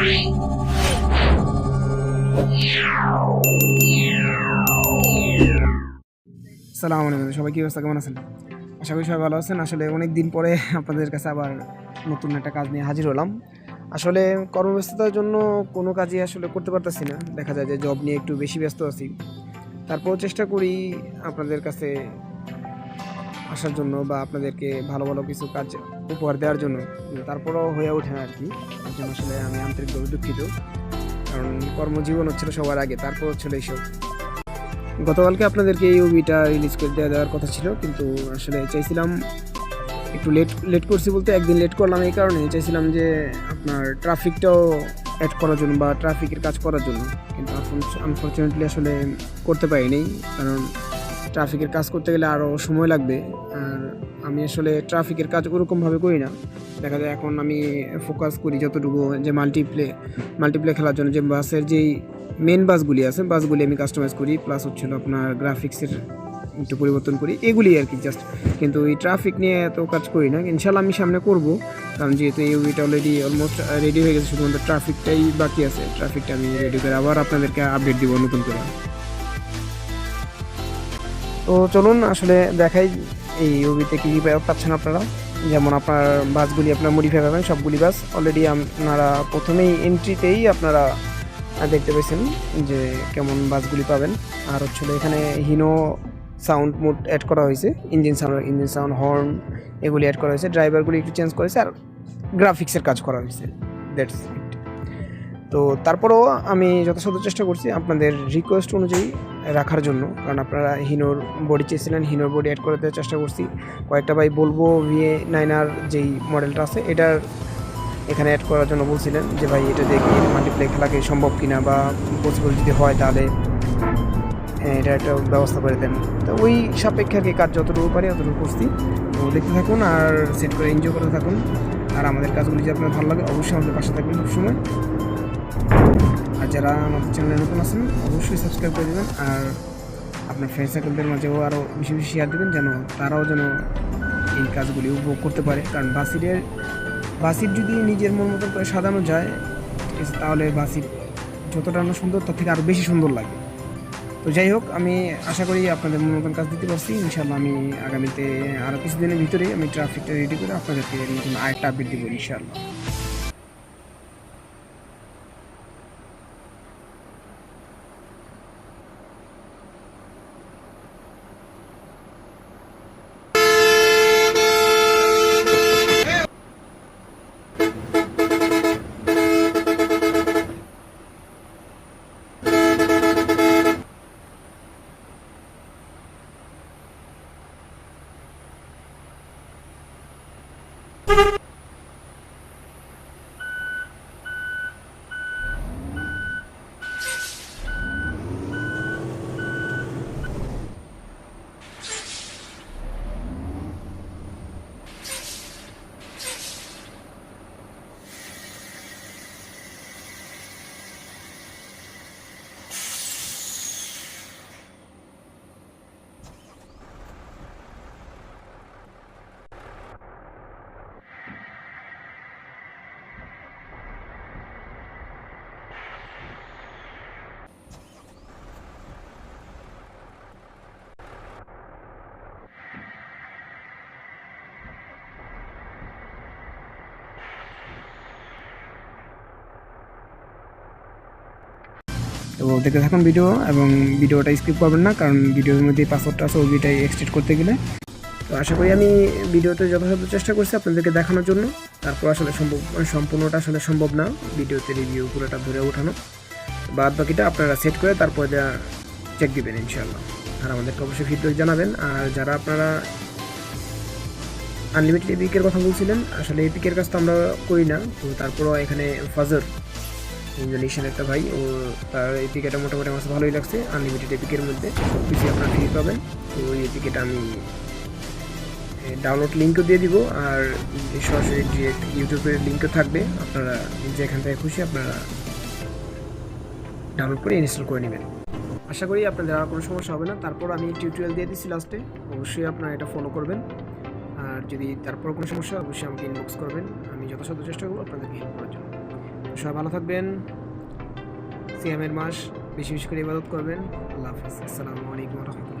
সালাম আলাইকুম। সবাই কী অবস্থা? কেমন আছেন? আশা করি সবাই ভালো আছেন। আসলে অনেক দিন পরে আপনাদের কাছে আবার নতুন একটা কাজ নিয়ে হাজির হলাম। আসলে কর্মব্যস্ততার জন্য কোনো কাজই আসলে করতে পারতেছি না। দেখা যায় যে জব নিয়ে একটু বেশি ব্যস্ত আছি। তারপর চেষ্টা করি আপনাদের কাছে আসার জন্য বা আপনাদেরকে ভালো ভালো কিছু কাজ উপহার দেওয়ার জন্য, তারপরও হয়ে ওঠে না আর কি তার জন্য আসলে আমি আন্তরিকভাবে দুঃখিত। কারণ কর্মজীবন হচ্ছিল সবার আগে, তারপর হচ্ছিল এইসব। গতকালকে আপনাদেরকে এই মুভিটা রিলিজ করে দেওয়া দেওয়ার কথা ছিল, কিন্তু আসলে চাইছিলাম একটু লেট লেট করছি বলতে একদিন লেট করলাম এই কারণে। চাইছিলাম যে আপনার ট্রাফিকটাও অ্যাড করার জন্য বা ট্রাফিকের কাজ করার জন্য। কিন্তু আনফর্চুনেটলি আসলে করতে পারিনি, কারণ ট্রাফিকের কাজ করতে গেলে আরও সময় লাগবে। আর আমি আসলে ট্রাফিকের কাজ ওরকমভাবে করি না। দেখা যায় এখন আমি ফোকাস করি যতটুকু যে মাল্টিপ্লে মাল্টিপ্লে খেলার জন্য। যে বাসের যেই মেন বাসগুলি আছে, বাসগুলি আমি কাস্টমাইজ করি। প্লাস হচ্ছিল আপনার গ্রাফিক্সের একটু পরিবর্তন করি। এগুলি আর কি জাস্ট কিন্তু এই ট্রাফিক নিয়ে এত কাজ করি না। ইনশাল্লাহ আমি সামনে করব। কারণ যেহেতু এই উইটা অলরেডি অলমোস্ট রেডি হয়ে গেছে, শুধুমাত্র ট্রাফিকটাই বাকি আছে। ট্রাফিকটা আমি রেডি করে আবার আপনাদেরকে আপডেট দিব নতুন করে। তো চলুন, আসলে দেখাই এই ওবিতে কী কী পাচ্ছেন আপনারা। যেমন আপনার বাসগুলি আপনার মডিফাই পাবেন, সবগুলি বাস। অলরেডি আপনারা প্রথমেই এন্ট্রিতেই আপনারা দেখতে পেয়েছেন যে কেমন বাসগুলি পাবেন। আর হচ্ছিল এখানে হিনো সাউন্ড মোড অ্যাড করা হয়েছে engine sound engine sound horn এগুলি অ্যাড করা হয়েছে। ড্রাইভারগুলি একটু চেঞ্জ করেছে আর গ্রাফিক্সের কাজ করা হয়েছে। দ্যাটস তো তারপরেও আমি যথাসাধ্য চেষ্টা করছি আপনাদের রিকোয়েস্ট অনুযায়ী রাখার জন্য। কারণ আপনারা হিনোর বডি চেয়েছিলেন হিনোর বডি অ্যাড করে দেওয়ার চেষ্টা করছি। কয়েকটা ভাই বলব ভিএ নাইনার যেই মডেলটা আছে এটার এখানে অ্যাড করার জন্য বলছিলেন যে ভাই এটা দেখি মাল্টিপ্লে খেলাকে সম্ভব কিনা বা পসিবল যদি হয় তাহলে আহ, এটা একটা ব্যবস্থা করে দেন। তো ওই সাপেক্ষে আর কি কাজ যতটুকু পারি অতটুকু করছি। তো দেখতে থাকুন আর সেট করে এনজয় করতে থাকুন। আর আমাদের কাজগুলি যদি আপনার ভালো লাগে অবশ্যই আমাদের পাশে থাকবেন সবসময়। আর যারা আমাদের চ্যানেলে নতুন আছেন, অবশ্যই সাবস্ক্রাইব করে দেবেন আর আপনার ফ্রেন্ড সার্কেলদের মাঝেও আরও বেশি বেশি শেয়ার দেবেন যেন তারাও যেন এই কাজগুলি উপভোগ করতে পারে। কারণ বাসিরের বাসির যদি নিজের মন মতো করে সাজানো যায় তাহলে বাসির যতটা না সুন্দর, তার থেকে আরও বেশি সুন্দর লাগে। তো যাই হোক, আমি আশা করি আপনাদের মন মতন কাজ দিতে পারছি। ইনশাল্লাহ আমি আগামীতে আরও কিছুদিনের ভিতরেই আমি ট্রাফিকটা রেডি করে আপনাদেরকে নতুন আরেকটা আপডেট দেবো ইনশাল্লাহ তো দেখতে থাকুন ভিডিও এবং ভিডিওটা স্কিপ করবেন না, কারণ ভিডিওর মধ্যে পাসওয়ার্ডটা আছে, ওইটাই এক্সটেড করতে গেলে। তো আশা করি আমি ভিডিওতে যথাযথ চেষ্টা করছি আপনাদেরকে দেখানোর জন্য। তারপর আসলে সম্ভব মানে সম্পূর্ণটা আসলে সম্ভব না ভিডিওতে রিভিউ পুরোটা ধরে ওঠানো। বাদ বাকিটা আপনারা সেট করে তারপরে চেক দিবেন ইনশাল্লাহ আর আমাদেরকে অবশ্যই ফিডব্যাক জানাবেন। আর যারা আপনারা আনলিমিটেড এপিকের কথা বলছিলেন, আসলে এপিকের কাজ তো আমরা করি না। তো তারপরও এখানে ফাজার ইন্দোনেশিয়ান একটা ভাই, ও তার এই এপিকেটা মোটামুটি আমার ভালোই লাগছে আনলিমিটেড এপিকের মধ্যে। কিছু আপনার ফ্রি পাবেন, তো ওই এপিকেটা আমি ডাউনলোড লিঙ্কও দিয়ে দিব, আর সরাসরি ডিরেক্ট ইউটিউবের লিঙ্কও থাকবে। আপনারা যেখান থেকে খুশি আপনারা ডাউনলোড করে ইনস্টল করে নেবেন। আশা করি আপনাদের আর কোনো সমস্যা হবে না। তারপর আমি টিউটোরিয়াল দিয়ে দিচ্ছি লাস্টে অবশ্যই আপনারা এটা ফলো করবেন। আর যদি তারপর কোনো সমস্যা অবশ্যই আমাকে ইনবক্স করবেন। আমি যথাসাধ্য চেষ্টা করব আপনাদেরকে হেল্প করার জন্য। সবাই ভালো থাকবেন। সিয়ামের মাস বেশি বেশি করে ইবাদত করবেন। আল্লাহ হাফিজ। আসসালামু আলাইকুম রহমতুল্লাহ।